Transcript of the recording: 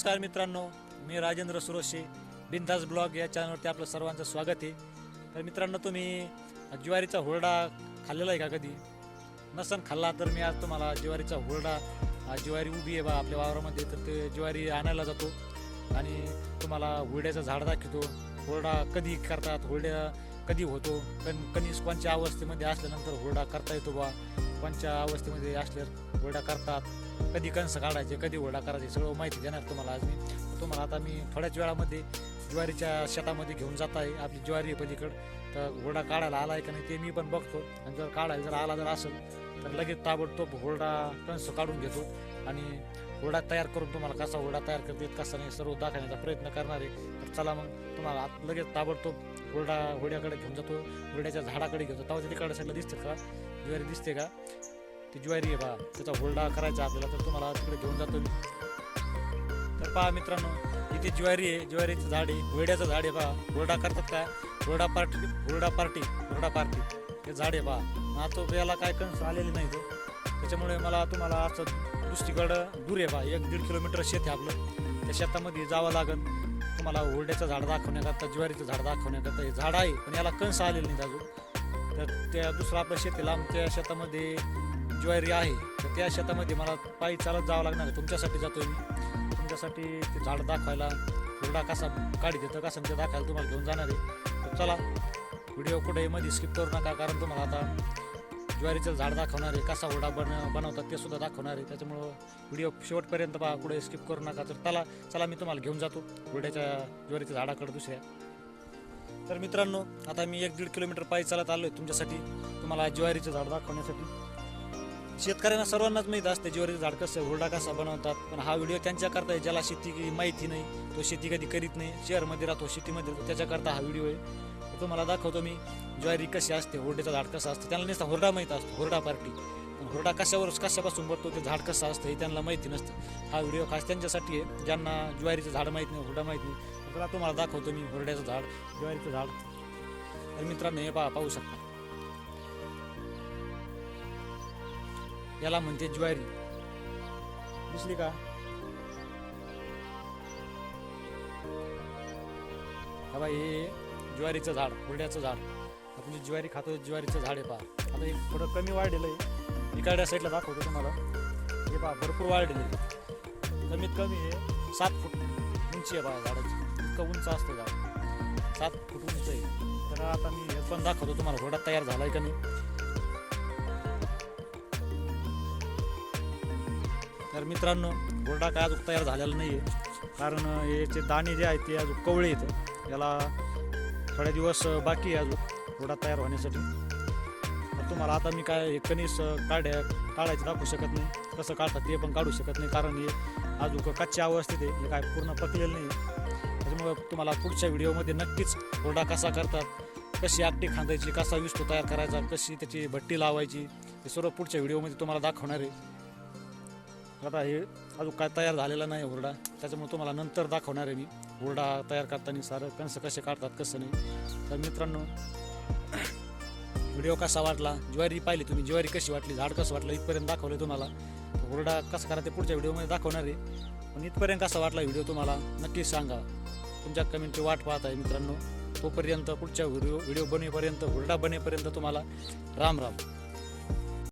नमस्कार मित्रांनो मी राजेंद्र सुरोशी बिंदास ब्लॉग या चॅनलवरती आपलं सर्वांचं स्वागत आहे. तर मित्रांनो तुम्ही ज्वारीचा हुरडा खाल्लेला आहे का कधी? नसन खाल्ला तर मी आज तुम्हाला ज्वारीचा हुरडा ज्वारी उभी आहे बा आपल्या वावरामध्ये तर ते ज्वारी आणायला जातो आणि तुम्हाला हुरड्याचं झाड दाखवतो. हुरडा कधी करतात हुरड्या कधी होतो कण कणीस कोणत्या अवस्थेमध्ये असल्यानंतर हुरडा करता येतो बा? कोणत्या अवस्थेमध्ये असल्यावर हुरडा करतात. कधी कंस काढायचे कधी हुरडा करायचे सगळं माहिती देणार तुम्हाला आज मी. तुम्हाला आता मी थोड्याच वेळामध्ये ज्वारीच्या शेतामध्ये घेऊन जात आहे आपली ज्वारी आहे पलीकडं. तर हुरडा काढायला आला आहे का नाही ते मी पण बघतो. आणि जर काढायला जर आला जर असेल तर लगेच ताबडतोब हुरडा कंस काढून घेतो. आणि हुरडा तयार करून तुम्हाला कसा हुरडा तयार करते कसा नाही सर्व दाखवण्याचा प्रयत्न करणार आहे. तर चला मग तुम्हाला लगेच ताबडतोब हुरडा हुरड्याकडे घेऊन जातो. हुरड्याच्या झाडाकडे घेऊन तेव्हा तिकडे सगळं दिसतं का? ज्वारी दिसते का? ती ज्वारी आहे बा. त्याचा हुरडा करायचा आपल्याला तर तुम्हाला तिकडे घेऊन जातो मी. तर पहा मित्रांनो इथे ज्वारी आहे. ज्वारीचं झाड आहे. हुरड्याचं झाड आहे पहा हुरडा करतात काय? हुरडा पार्टी हुरडा पार्टी हुरडा पार्टी. हे झाड आहे पहा तो याला काय कणस आलेले नाही तो त्याच्यामुळे मला तुम्हाला असं दुसरीकडं दूर आहे बा. एक दीड किलोमीटर शेत आहे आपलं. त्या शेतामध्ये जावं लागेल तुम्हाला हुरड्याचं झाड दाखवण्याकरता ज्वारीचं झाड दाखवण्याकरता हे झाड आहे पण याला कंस आलेलं नाही अजून. तर त्या दुसरं आपलं शेत लांब त्या शेतामध्ये ज्वारी आहे तर त्या शेतामध्ये मला पायी चालत जावं लागणार आहे. तुमच्यासाठी जातो मी. तुमच्यासाठी ते झाड दाखवायला हुरडा कसा काढी देतं कसं ते दाखवायला तुम्हाला घेऊन जाणार आहे. तर चला व्हिडिओ कुठेही मध्ये स्किप करू नका कारण तुम्हाला आता ज्वारीचं झाड दाखवणार आहे कसा हुरडा बन बनवतात ते सुद्धा दाखवणार आहे. त्याच्यामुळं व्हिडिओ शेवटपर्यंत पहा कुठे स्किप करू नका. तर चला चला मी तुम्हाला घेऊन जातो हुरड्याच्या ज्वारीच्या झाडाकडे दुसऱ्या. तर मित्रांनो आता मी एक दीड किलोमीटर पायी चालत आलो आहे तुमच्यासाठी तुम्हाला ज्वारीचं झाड दाखवण्यासाठी. शेतकऱ्यांना सर्वांनाच माहीत असते ज्वारीचं झाड कसं हुरडा कसा बनवतात. पण हा व्हिडिओ त्यांच्याकरता आहे ज्याला शेती माहिती नाही तो शेती कधी करीत नाही. शहरमध्ये राहतो शेतीमध्ये राहतो त्याच्याकरता हा व्हिडिओ आहे. तुम्हाला दाखवतो मी ज्वारी कशी असते हुरड्याचं झाड कसं असतं. त्यांना नुसतं हुरडा माहीत असतो हुरडा पार्टी. पण हुरडा कशावर कशापासून बनतो ते झाड कसं असतं हे त्यांना माहिती नसतं. हा व्हिडिओ खास त्यांच्यासाठी आहे ज्यांना ज्वारीचं झाड माहीत नाही हुरडा माहीत नाही. तुम्हाला दाखवतो मी हुरड्याचं झाड ज्वारीचं झाड. तर मित्रांनो हे पा पाहू शकता. याला म्हणते ज्वारी. दिसली का? बाई हे ज्वारीचं झाड हुरड्याचं झाड. आपण जी ज्वारी खातो ज्वारीचं झाड आहे पहा. आता हे थोडं कमी वाढलेलं आहे. इकडच्या साईडला दाखवतो तुम्हाला. हे पहा भरपूर वाढलेलं आहे. कमीत कमी हे सात फूट उंची आहे पहा झाडाची. इतकं उंच असतं झाड. सात फूट उंच आहे. तर आता मी हे पण दाखवतो तुम्हाला हुरडा तयार झाला आहे का नाही. तर मित्रांनो हुरडा काय अजून तयार झालेला नाही आहे कारण याचे दाणे जे आहेत ते अजून कवळे येतं याला थोड्या दिवस बाकी आहे अजून हुरडा तयार होण्यासाठी. तुम्हाला आता मी काय हे कणीस काढ्या काढायचं दाखवू शकत नाही. कसं काढतात ते पण काढू शकत नाही. कारण हे अजून कच्च्या अवस्थेत आहे. हे काय पूर्ण पकलेलं नाही त्याच्यामुळे तुम्हाला पुढच्या व्हिडिओमध्ये नक्कीच कोरडा कसा करतात कशी आकटी खांदायची कसा विस्तू तयार करायचा कशी त्याची भट्टी लावायची हे सर्व पुढच्या व्हिडिओमध्ये तुम्हाला दाखवणार आहे. आता हे अजून काय तयार झालेला नाही हुरडा. त्याच्यामुळे तुम्हाला नंतर दाखवणार आहे मी. हुरडा तयार करताना सारं कसं कसे काढतात कसं नाही. तर मित्रांनो व्हिडिओ कसा वाटला? ज्वारी पाहिली तुम्ही. ज्वारी कशी वाटली? झाड कसं वाटलं? इथपर्यंत दाखवलं तुम्हाला. हुरडा कसा करा ते पुढच्या व्हिडिओमध्ये दाखवणार आहे. पण इथपर्यंत कसा वाटला व्हिडिओ तुम्हाला नक्कीच सांगा. तुमच्या कमेंटची वाट पाहत आहे मित्रांनो. तोपर्यंत पुढच्या व्हिडिओ व्हिडिओ बनेपर्यंत हुरडा बनेपर्यंत तुम्हाला राम राम.